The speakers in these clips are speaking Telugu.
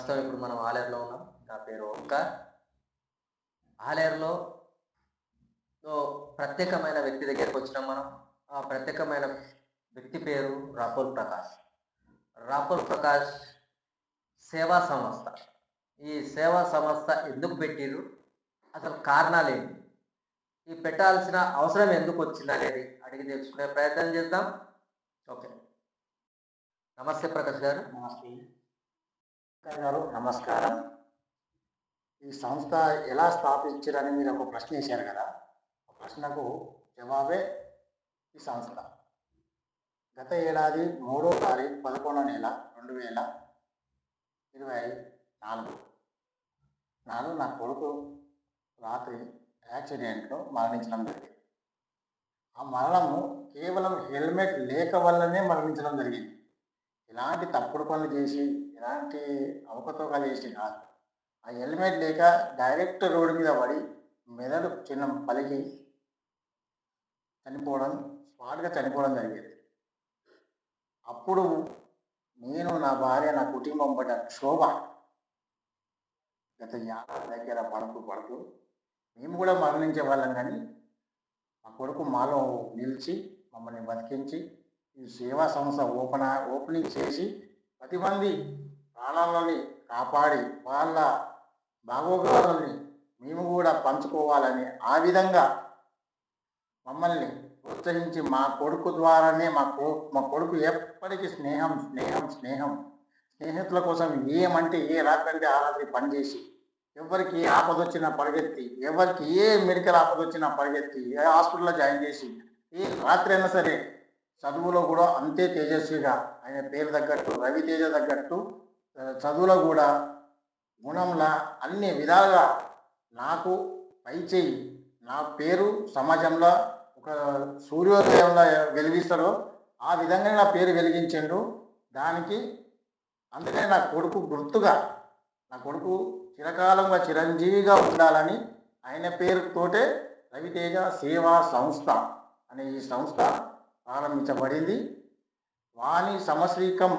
ప్రస్తుతం ఇప్పుడు మనం ఆలేరులో ఉన్నాం. నా పేరు ఓంకార్. ఆలేరులో ప్రత్యేకమైన వ్యక్తి దగ్గరికి వచ్చినాం మనం. ఆ ప్రత్యేకమైన వ్యక్తి పేరు రాపుల్ ప్రకాష్. రాపుల్ ప్రకాష్ సేవా సంస్థ. ఈ సేవా సంస్థ ఎందుకు పెట్టిరు అసలు కారణాలు ఏంటి ఈ పెట్టాల్సిన అవసరం ఎందుకు వచ్చింది అనేది అడిగి తెలుసుకునే ప్రయత్నం చేద్దాం. ఓకే. నమస్తే ప్రకాష్ గారు. నమస్తే. గారు నమస్కారం. ఈ సంస్థ ఎలా స్థాపించారని మీరు ఒక ప్రశ్న వేశారు కదా. ఆ ప్రశ్నకు జవాబే ఈ సంస్థ. గత ఏడాది మూడో తారీఖు పదకొండో నెల రెండు వేల ఇరవై నాలుగు నాలుగు నా కొడుకు రాత్రి యాక్సిడెంట్లో మరణించడం జరిగింది. ఆ మరణము కేవలం హెల్మెట్ లేక వల్లనే మరణించడం జరిగింది. ఇలాంటి తప్పుడు పనులు చేసి ఎలాంటి అవకతవకలు చేసి కాదు. ఆ హెల్మెట్ లేక డైరెక్ట్ రోడ్డు మీద పడి మెదడు చిన్న పలికి చనిపోవడం స్పాట్గా చనిపోవడం జరిగేది. అప్పుడు నేను నా భార్య నా కుటుంబం పడ్డ శోభ గత యాభై దగ్గర పడుతూ పడుతూ మేము కూడా మరణించే వాళ్ళం కానీ మా కొడుకు మాలో నిలిచి మమ్మల్ని బతికించి ఈ సేవా సంస్థ ఓపెన్ ఓపెనింగ్ చేసి పది మంది ప్రాణాలని కాపాడి వాళ్ళ భాగోగాలని మేము కూడా పంచుకోవాలని ఆ విధంగా మమ్మల్ని ప్రోత్సహించి మా కొడుకు ద్వారానే మా కో మా కొడుకు ఎప్పటికీ స్నేహం స్నేహం స్నేహం. స్నేహితుల కోసం ఏమంటే ఏ రాత్రి ఆ రాత్రి పనిచేసి ఎవరికి ఏ ఆపద వచ్చినా పరిగెత్తి ఎవరికి ఏ మెడికల్ ఆపద వచ్చినా పరిగెత్తి ఏ హాస్పిటల్లో జాయిన్ చేసి ఏ రాత్రి అయినా సరే చదువులో కూడా అంతే తేజస్విగా ఆయన పేరు తగ్గట్టు రవితేజ తగ్గట్టు చదువులో కూడా గుణంలా అన్ని విధాలుగా నాకు పై చేయి నా పేరు సమాజంలో ఒక సూర్యోదయంలో వెలిగిస్తాడో ఆ విధంగా నా పేరు వెలిగించిండు. దానికి అందుకని నా కొడుకు గుర్తుగా నా కొడుకు చిరకాలంగా చిరంజీవిగా ఉండాలని ఆయన పేరుతోటే రవితేజ సేవా సంస్థ అనే ఈ సంస్థ ప్రారంభించబడింది. వాణి సమశ్రీకం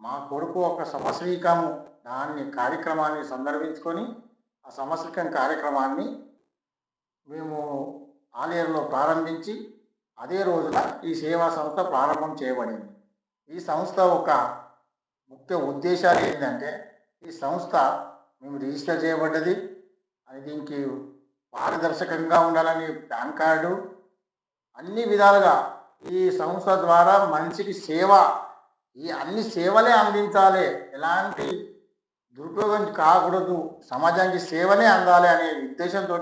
మా కొడుకు ఒక సమశ్రీకం దాన్ని కార్యక్రమాన్ని సందర్భించుకొని ఆ సమశ్రీకం కార్యక్రమాన్ని మేము ఆలయంలో ప్రారంభించి అదే రోజున ఈ సేవా సంస్థ ప్రారంభం చేయబడింది. ఈ సంస్థ ఒక ముఖ్య ఉద్దేశాలు ఏంటంటే ఈ సంస్థ మేము రిజిస్టర్ చేయబడ్డది. అది దీనికి పారదర్శకంగా ఉండాలని పాన్ కార్డు అన్ని విధాలుగా ఈ సంస్థ ద్వారా మనిషికి సేవ ఈ అన్ని సేవలే అందించాలి. ఎలాంటి దురుపయోగం కాకూడదు. సమాజానికి సేవనే అందాలి అనే ఉద్దేశంతో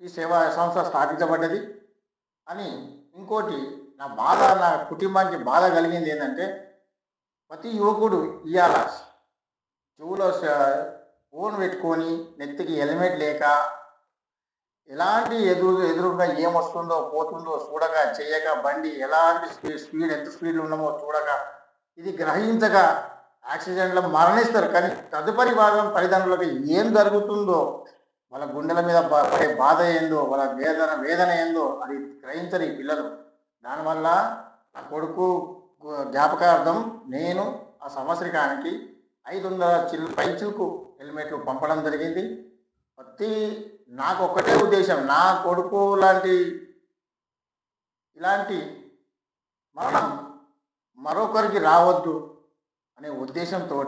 ఈ సేవా సంస్థ స్థాపించబడ్డది. అని ఇంకోటి నా బాధ నా కుటుంబానికి బాధ కలిగింది ఏంటంటే ప్రతి యువకుడు ఇవాళ చెవులో ఫోన్ పెట్టుకొని నెత్తికి హెల్మెట్ లేక ఎలాంటి ఎదురు ఎదురుగా ఏమొస్తుందో పోతుందో చూడక చేయక బండి ఎలాంటి స్పీడ్ స్పీడ్ ఎంత స్పీడ్లో ఉన్నామో చూడక ఇది గ్రహించక యాక్సిడెంట్లో మరణిస్తారు. కానీ తదుపరి భాగం తల్లిదండ్రులకు ఏం జరుగుతుందో వాళ్ళ గుండెల మీద పడే బాధ ఏందో వాళ్ళ వేదన వేదన ఏందో అది గ్రహించరు ఈ పిల్లలు. దానివల్ల నా కొడుకు జ్ఞాపకార్థం నేను ఆ సంవత్సరకానికి ఐదు వందల చిల్ పైచులకు హెల్మెట్లు పంపడం జరిగింది. ప్రతి నాకు ఒక్కటే ఉద్దేశం నా కొడుకు లాంటి ఇలాంటి మరణం మరొకరికి రావద్దు అనే ఉద్దేశంతో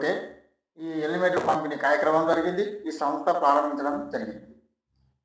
ఈ హెల్మెట్లు పంపిణీ కార్యక్రమం జరిగింది ఈ సంస్థ ప్రారంభించడం జరిగింది.